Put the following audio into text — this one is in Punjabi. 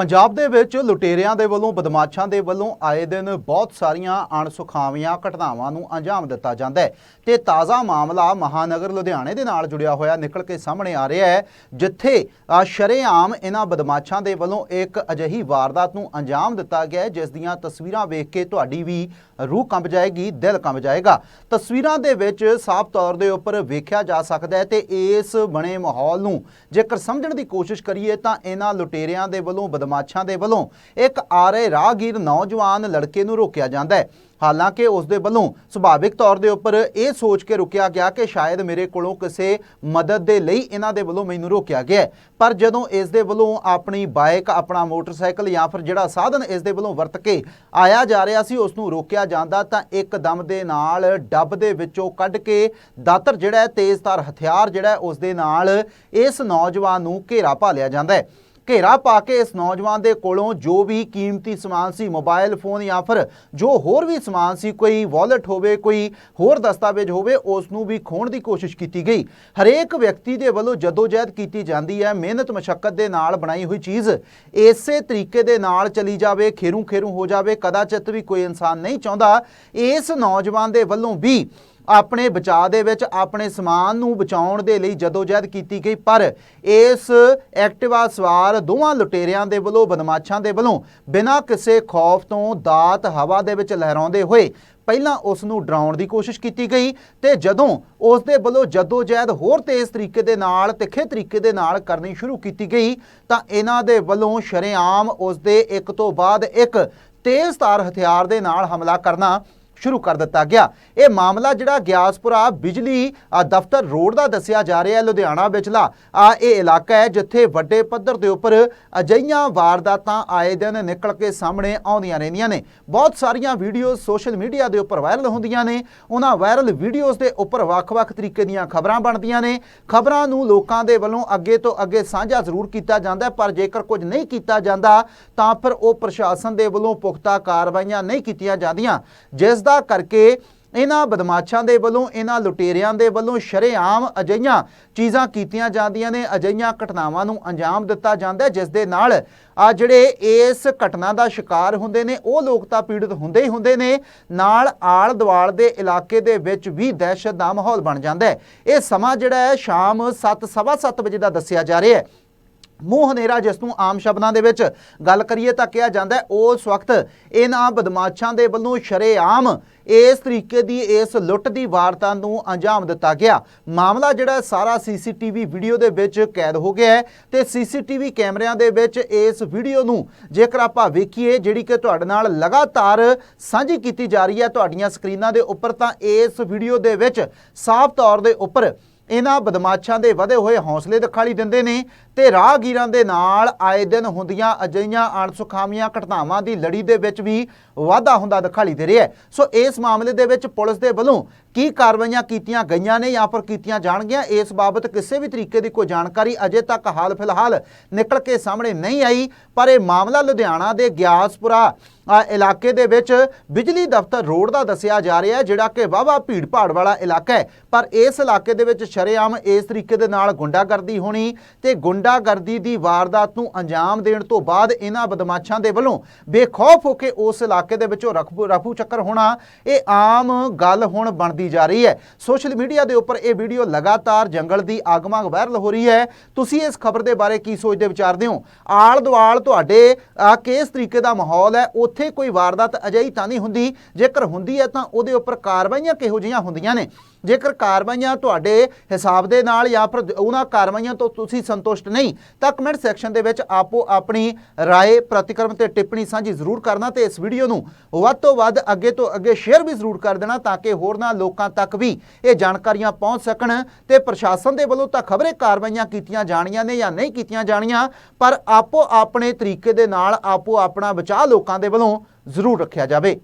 ਪੰਜਾਬ ਦੇ ਵਿੱਚ ਲੁਟੇਰਿਆਂ ਦੇ ਵੱਲੋਂ, ਬਦਮਾਸ਼ਾਂ ਦੇ ਵੱਲੋਂ ਆਏ ਦਿਨ ਬਹੁਤ ਸਾਰੀਆਂ ਅਣਸੁਖਾਵੀਆਂ ਘਟਨਾਵਾਂ ਨੂੰ ਅੰਜਾਮ ਦਿੱਤਾ ਜਾਂਦਾ ਹੈ। ਤੇ ਤਾਜ਼ਾ ਮਾਮਲਾ ਮਹਾਨਗਰ ਲੁਧਿਆਣੇ ਦੇ ਨਾਲ ਜੁੜਿਆ ਹੋਇਆ ਨਿਕਲ ਕੇ ਸਾਹਮਣੇ ਆ ਰਿਹਾ ਹੈ, ਜਿੱਥੇ ਸ਼ਰੇਆਮ ਇਹਨਾਂ ਬਦਮਾਸ਼ਾਂ ਦੇ ਵੱਲੋਂ ਇੱਕ ਅਜਿਹੀ ਵਾਰਦਾਤ ਨੂੰ ਅੰਜਾਮ ਦਿੱਤਾ ਗਿਆ ਜਿਸ ਦੀਆਂ ਤਸਵੀਰਾਂ ਵੇਖ ਕੇ ਤੁਹਾਡੀ ਵੀ ਰੂਹ ਕੰਬ ਜਾਏਗੀ, ਦਿਲ ਕੰਬ ਜਾਏਗਾ। ਤਸਵੀਰਾਂ ਦੇ ਵਿੱਚ ਸਾਫ਼ ਤੌਰ ਦੇ ਉੱਪਰ ਵੇਖਿਆ ਜਾ ਸਕਦਾ ਹੈ ਤੇ ਇਸ ਬਣੇ ਮਾਹੌਲ ਨੂੰ ਜੇਕਰ ਸਮਝਣ ਦੀ ਕੋਸ਼ਿਸ਼ ਕਰੀਏ ਤਾਂ ਇਹਨਾਂ ਲੁਟੇਰਿਆਂ ਦੇ ਵੱਲੋਂ ਬਦਮਾਸ਼ਾਂ ਦੇ ਵੱਲੋਂ ਇੱਕ ਆਰੇ ਰਾਹਗੀਰ ਨੌਜਵਾਨ ਲੜਕੇ ਨੂੰ ਰੋਕਿਆ ਜਾਂਦਾ ਹੈ। ਹਾਲਾਂਕਿ ਉਸ ਦੇ ਵੱਲੋਂ ਸੁਭਾਵਿਕ ਤੌਰ ਦੇ ਉੱਪਰ ਇਹ ਸੋਚ ਕੇ ਰੁਕਿਆ ਗਿਆ ਕਿ ਸ਼ਾਇਦ ਮੇਰੇ ਕੋਲੋਂ ਕਿਸੇ ਮਦਦ ਦੇ ਲਈ ਇਹਨਾਂ ਦੇ ਵੱਲੋਂ ਮੈਨੂੰ ਰੋਕਿਆ ਗਿਆ ਪਰ ਜਦੋਂ ਇਸ ਦੇ ਵੱਲੋਂ ਆਪਣੀ ਬਾਈਕ, ਆਪਣਾ ਮੋਟਰਸਾਈਕਲ ਜਾਂ ਫਿਰ ਜਿਹੜਾ ਸਾਧਨ ਇਸ ਦੇ ਵੱਲੋਂ ਵਰਤ ਕੇ ਆਇਆ ਜਾ ਰਿਹਾ ਸੀ, ਉਸ ਨੂੰ ਰੋਕਿਆ ਜਾਂਦਾ ਤਾਂ ਇੱਕ ਦਮ ਦੇ ਨਾਲ ਡੱਬ ਦੇ ਵਿੱਚੋਂ ਕੱਢ ਕੇ ਦਾਤਰ ਜਿਹੜਾ ਹੈ, ਤੇਜ਼ਧਾਰ ਹਥਿਆਰ ਜਿਹੜਾ ਹੈ, ਉਸ ਦੇ ਨਾਲ ਇਸ ਨੌਜਵਾਨ ਨੂੰ ਘੇਰਾ ਪਾ ਲਿਆ ਜਾਂਦਾ ਹੈ। ਘੇਰਾ ਪਾ ਕੇ ਇਸ ਨੌਜਵਾਨ ਦੇ ਕੋਲੋਂ ਜੋ ਵੀ ਕੀਮਤੀ ਸਮਾਨ ਸੀ, ਮੋਬਾਈਲ ਫੋਨ ਜਾਂ ਫਿਰ ਜੋ ਹੋਰ ਵੀ ਸਮਾਨ ਸੀ, ਕੋਈ ਵਾਲਟ ਹੋਵੇ, ਕੋਈ ਹੋਰ ਦਸਤਾਵੇਜ਼ ਹੋਵੇ, ਉਸ ਨੂੰ ਵੀ ਖੋਣ ਦੀ ਕੋਸ਼ਿਸ਼ ਕੀਤੀ ਗਈ। ਹਰੇਕ ਵਿਅਕਤੀ ਦੇ ਵੱਲੋਂ ਜਦੋਜਹਿਦ ਕੀਤੀ ਜਾਂਦੀ ਹੈ। ਮਿਹਨਤ, ਮਸ਼ੱਕਤ ਦੇ ਨਾਲ ਬਣਾਈ ਹੋਈ ਚੀਜ਼ ਇਸੇ ਤਰੀਕੇ ਦੇ ਨਾਲ ਚਲੀ ਜਾਵੇ ਖੇਰੂ ਖੇਰੂ ਹੋ ਜਾਵੇ, ਕਦਾਚਿਤ ਵੀ ਕੋਈ ਇਨਸਾਨ ਨਹੀਂ ਚਾਹੁੰਦਾ। ਇਸ ਨੌਜਵਾਨ ਦੇ ਵੱਲੋਂ ਵੀ ਆਪਣੇ ਬਚਾਅ ਦੇ ਵਿੱਚ, ਆਪਣੇ ਸਮਾਨ ਨੂੰ ਬਚਾਉਣ ਦੇ ਲਈ ਜਦੋਜਹਿਦ ਕੀਤੀ ਗਈ, ਪਰ ਇਸ ਐਕਟਿਵਾ ਸਵਾਰ ਦੋਵਾਂ ਲੁਟੇਰਿਆਂ ਦੇ ਵੱਲੋਂ, ਬਦਮਾਸ਼ਾਂ ਦੇ ਵੱਲੋਂ ਬਿਨਾਂ ਕਿਸੇ ਖੌਫ ਤੋਂ ਦਾਤ ਹਵਾ ਦੇ ਵਿੱਚ ਲਹਿਰਾਉਂਦੇ ਹੋਏ ਪਹਿਲਾਂ ਉਸ ਨੂੰ ਡਰਾਉਣ ਦੀ ਕੋਸ਼ਿਸ਼ ਕੀਤੀ ਗਈ ਤੇ ਜਦੋਂ ਉਸ ਦੇ ਵੱਲੋਂ ਜਦੋਜਹਿਦ ਹੋਰ ਤੇਜ਼ ਤਰੀਕੇ ਦੇ ਨਾਲ, ਤਿੱਖੇ ਤਰੀਕੇ ਦੇ ਨਾਲ ਕਰਨੀ ਸ਼ੁਰੂ ਕੀਤੀ ਗਈ, ਤਾਂ ਇਹਨਾਂ ਦੇ ਵੱਲੋਂ ਸ਼ਰੇਆਮ ਉਸ ਦੇ ਇੱਕ ਤੋਂ ਬਾਅਦ ਇੱਕ ਤੇਜ਼ ਤਾਰ ਹਥਿਆਰ ਦੇ ਨਾਲ ਹਮਲਾ ਕਰਨਾ ਸ਼ੁਰੂ ਕਰ ਦਿੱਤਾ ਗਿਆ। ਇਹ ਮਾਮਲਾ ਜਿਹੜਾ ਗਿਆਸਪੁਰਾ ਬਿਜਲੀ ਦਫ਼ਤਰ ਰੋਡ ਦਾ ਦੱਸਿਆ ਜਾ ਰਿਹਾ ਹੈ ਲੁਧਿਆਣਾ ਵਿਚਲਾ। ਆ ਇਹ ਇਲਾਕਾ ਹੈ ਜਿੱਥੇ ਵੱਡੇ ਪੱਧਰ ਦੇ ਉੱਪਰ ਅਜਈਆਂ ਵਾਰਦਾਤਾਂ ਆਏ ਦਿਨ ਨਿਕਲ ਕੇ ਸਾਹਮਣੇ ਆਉਂਦੀਆਂ ਰਹਿੰਦੀਆਂ ਨੇ। ਬਹੁਤ ਸਾਰੀਆਂ ਵੀਡੀਓਜ਼ ਸੋਸ਼ਲ ਮੀਡੀਆ ਦੇ ਉੱਪਰ ਵਾਇਰਲ ਹੁੰਦੀਆਂ ਨੇ। ਉਹਨਾਂ ਵਾਇਰਲ ਵੀਡੀਓਜ਼ ਦੇ ਉੱਪਰ ਵੱਖ-ਵੱਖ ਤਰੀਕੇ ਦੀਆਂ ਖਬਰਾਂ ਬਣਦੀਆਂ ਨੇ। ਖਬਰਾਂ ਨੂੰ ਲੋਕਾਂ ਦੇ ਵੱਲੋਂ ਅੱਗੇ ਤੋਂ ਅੱਗੇ ਸਾਂਝਾ ਜ਼ਰੂਰ ਕੀਤਾ ਜਾਂਦਾ ਹੈ, ਪਰ ਜੇਕਰ ਕੁਝ ਨਹੀਂ ਕੀਤਾ ਜਾਂਦਾ ਤਾਂ ਫਿਰ ਉਹ ਪ੍ਰਸ਼ਾਸਨ ਦੇ ਵੱਲੋਂ ਪੁਖਤਾ ਕਾਰਵਾਈਆਂ ਨਹੀਂ ਕੀਤੀਆਂ ਜਾਂਦੀਆਂ। ਜਿਸ ਦਾ ਕਰਕੇ ਇਹਨਾਂ ਬਦਮਾਸ਼ਾਂ ਦੇ ਵੱਲੋਂ, ਇਹਨਾਂ ਲੁਟੇਰਿਆਂ ਦੇ ਵੱਲੋਂ ਸ਼ਰੇਆਮ ਅਜਈਆਂ ਚੀਜ਼ਾਂ ਕੀਤੀਆਂ ਜਾਂਦੀਆਂ ਨੇ ਅਜਈਆਂ ਘਟਨਾਵਾਂ ਨੂੰ ਅੰਜਾਮ ਦਿੱਤਾ ਜਾਂਦਾ ਹੈ, ਜਿਸ ਦੇ ਨਾਲ ਆ ਜਿਹੜੇ ਇਸ ਘਟਨਾ ਦਾ ਸ਼ਿਕਾਰ ਹੁੰਦੇ ਨੇ, ਉਹ ਲੋਕ ਤਾਂ ਪੀੜਤ ਹੁੰਦੇ ਹੀ ਹੁੰਦੇ ਨੇ, ਨਾਲ ਆਲ ਦੁਆਲ ਦੇ ਇਲਾਕੇ ਦੇ ਵਿੱਚ ਵੀ ਦਹਿਸ਼ਤ ਦਾ ਮਾਹੌਲ ਬਣ ਜਾਂਦਾ ਹੈ। ਇਹ ਸਮਾਂ ਜਿਹੜਾ ਹੈ ਸ਼ਾਮ 7:30 ਵਜੇ ਦਾ ਦੱਸਿਆ ਜਾ ਰਿਹਾ ਹੈ। ਮੂੰਹ ਹਨੇਰਾ ਜਿਸ ਨੂੰ ਆਮ ਸ਼ਬਦਾਂ ਦੇ ਵਿੱਚ ਗੱਲ ਕਰੀਏ ਤਾਂ ਕਿਹਾ ਜਾਂਦਾ ਉਸ ਵਕਤ ਇਹਨਾਂ ਬਦਮਾਸ਼ਾਂ ਦੇ ਵੱਲੋਂ ਸ਼ਰੇਆਮ ਇਸ ਤਰੀਕੇ ਦੀ ਇਸ ਲੁੱਟ ਦੀ ਵਾਰਤਾ ਨੂੰ ਅੰਜਾਮ ਦਿੱਤਾ ਗਿਆ। ਮਾਮਲਾ ਜਿਹੜਾ ਹੈ, ਸਾਰਾ ਸੀਸੀਟੀਵੀ ਵੀਡੀਓ ਦੇ ਵਿੱਚ ਕੈਦ ਹੋ ਗਿਆ ਹੈ ਤੇ ਸੀਸੀਟੀਵੀ ਕੈਮਰਿਆਂ ਦੇ ਵਿੱਚ ਇਸ ਵੀਡੀਓ ਨੂੰ ਜੇਕਰ ਆਪਾਂ ਵੇਖੀਏ, ਜਿਹੜੀ ਕਿ ਤੁਹਾਡੇ ਨਾਲ ਲਗਾਤਾਰ ਸਾਂਝੀ ਕੀਤੀ ਜਾ ਰਹੀ ਹੈ ਤੁਹਾਡੀਆਂ ਸਕਰੀਨਾਂ ਦੇ ਉੱਪਰ, ਤਾਂ ਇਸ ਵੀਡੀਓ ਦੇ ਵਿੱਚ ਸਾਫ਼ ਤੌਰ ਦੇ ਉੱਪਰ ਇਹਨਾਂ ਬਦਮਾਸ਼ਾਂ ਦੇ ਵਧੇ ਹੋਏ ਹੌਸਲੇ ਦਿਖਾਈ ਦਿੰਦੇ ਨੇ ਤੇ ਰਾਹਗੀਰਾਂ ਦੇ ਨਾਲ ਆਏ ਦਿਨ ਹੁੰਦੀਆਂ ਅਜਈਆਂ ਅਣਸੁਖਾਮੀਆਂ ਘਟਨਾਵਾਂ ਦੀ ਲੜੀ ਦੇ ਵਿੱਚ ਵੀ ਵਾਧਾ ਹੁੰਦਾ ਦਿਖਾਈ ਦੇ ਰਿਹਾ ਸੋ ਇਸ ਮਾਮਲੇ ਦੇ ਵਿੱਚ ਪੁਲਿਸ ਦੇ ਵੱਲੋਂ ਕੀ ਕਾਰਵਾਈਆਂ ਕੀਤੀਆਂ ਗਈਆਂ ਨੇ ਜਾਂ ਫਿਰ ਕੀਤੀਆਂ ਜਾਣਗੀਆਂ, ਇਸ ਬਾਬਤ ਕਿਸੇ ਵੀ ਤਰੀਕੇ ਦੀ ਕੋਈ ਜਾਣਕਾਰੀ ਅਜੇ ਤੱਕ ਹਾਲ ਫਿਲਹਾਲ ਨਿਕਲ ਕੇ ਸਾਹਮਣੇ ਨਹੀਂ ਆਈ, ਪਰ ਇਹ ਮਾਮਲਾ ਲੁਧਿਆਣਾ ਦੇ ਗਿਆਸਪੁਰਾ ਇਲਾਕੇ ਦੇ ਵਿੱਚ ਬਿਜਲੀ ਦਫ਼ਤਰ ਰੋਡ ਦਾ ਦੱਸਿਆ ਜਾ ਰਿਹਾ ਹੈ, ਜਿਹੜਾ ਕਿ ਵਾਵਾ ਭੀੜ ਭਾੜ ਵਾਲਾ ਇਲਾਕਾ ਹੈ। ਪਰ ਇਸ ਇਲਾਕੇ ਦੇ ਵਿੱਚ ਸ਼ਰੇਆਮ ਇਸ ਤਰੀਕੇ ਦੇ ਨਾਲ ਗੁੰਡਾਗਰਦੀ ਹੋਣੀ ਤੇ ਗੁੰਡਾਗਰਦੀ ਦੀ ਵਾਰਦਾਤ ਨੂੰ ਅੰਜਾਮ ਦੇਣ ਤੋਂ ਬਾਅਦ ਇਹਨਾਂ ਬਦਮਾਸ਼ਾਂ ਦੇ ਵੱਲੋਂ ਬੇਖੌਫ ਹੋ ਕੇ ਉਸ ਇਲਾਕੇ ਦੇ ਵਿੱਚੋਂ ਰਫੂ ਰਫੂ ਚੱਕਰ ਹੋਣਾ, ਇਹ ਆਮ ਗੱਲ ਹੁਣ ਬਣਦੀ ਜਾ ਰਹੀ ਹੈ। ਸੋਸ਼ਲ ਮੀਡੀਆ ਦੇ ਉੱਪਰ ਇਹ ਵੀਡੀਓ ਲਗਾਤਾਰ ਜੰਗਲ ਦੀ ਆਗਮਾ ਵਾਇਰਲ ਹੋ ਰਹੀ ਹੈ। ਤੁਸੀਂ ਇਸ ਖਬਰ ਦੇ ਬਾਰੇ ਕੀ ਸੋਚਦੇ ਵਿਚਾਰਦੇ ਹੋ? ਆਲ ਦੁਆਲ ਤੁਹਾਡੇ ਕਿਸ ਤਰੀਕੇ ਦਾ ਮਾਹੌਲ ਹੈ? ਉੱਥੇ ਕੋਈ ਵਾਰਦਾਤ ਅਜਿਹੀ ਤਾਂ ਨਹੀਂ ਹੁੰਦੀ। ਜੇਕਰ ਹੁੰਦੀ ਹੈ ਤਾਂ ਉਹਦੇ ਉੱਪਰ ਕਾਰਵਾਈਆਂ ਕਿਹੋ ਜਿਹੀਆਂ ਹੁੰਦੀਆਂ ਨੇ? ਜੇਕਰ ਕਾਰਵਾਈਆਂ ਤੁਹਾਡੇ ਹਿਸਾਬ ਦੇ ਨਾਲ ਜਾਂ ਫਿਰ ਉਹਨਾਂ ਕਾਰਵਾਈਆਂ ਤੋਂ ਤੁਸੀਂ ਸੰਤੁਸ਼ਟ ਨਹੀਂ ਤਾਂ ਕਮੈਂਟ ਸੈਕਸ਼ਨ ਦੇ ਵਿੱਚ ਆਪੋ ਆਪਣੀ رائے ਪ੍ਰਤੀਕਰਮ ਤੇ ਟਿੱਪਣੀ ਸਾਂਝੀ ਜ਼ਰੂਰ ਕਰਨਾ ਤੇ ਇਸ ਵੀਡੀਓ ਨੂੰ ਵੱਧ ਤੋਂ ਵੱਧ ਅੱਗੇ ਤੋਂ ਅੱਗੇ ਸ਼ੇਅਰ ਵੀ ਜ਼ਰੂਰ ਕਰ ਦੇਣਾ ਤਾਂ ਕਿ ਹੋਰਨਾਂ ਲੋਕਾਂ ਤੱਕ ਵੀ ਇਹ ਜਾਣਕਾਰੀਆਂ ਪਹੁੰਚ ਸਕਣ ਤੇ ਪ੍ਰਸ਼ਾਸਨ ਦੇ ਵੱਲੋਂ ਤਾਂ ਖਬਰੇ ਕਾਰਵਾਈਆਂ ਕੀਤੀਆਂ ਜਾਣੀਆਂ ਨੇ ਜਾਂ ਨਹੀਂ ਕੀਤੀਆਂ ਜਾਣੀਆਂ ਪਰ ਆਪੋ ਆਪਣੇ ਤਰੀਕੇ ਦੇ ਨਾਲ ਆਪੋ ਆਪਣਾ ਬਚਾਅ ਲੋਕਾਂ ਦੇ ਵੱਲੋਂ ਜ਼ਰੂਰ ਰੱਖਿਆ ਜਾਵੇ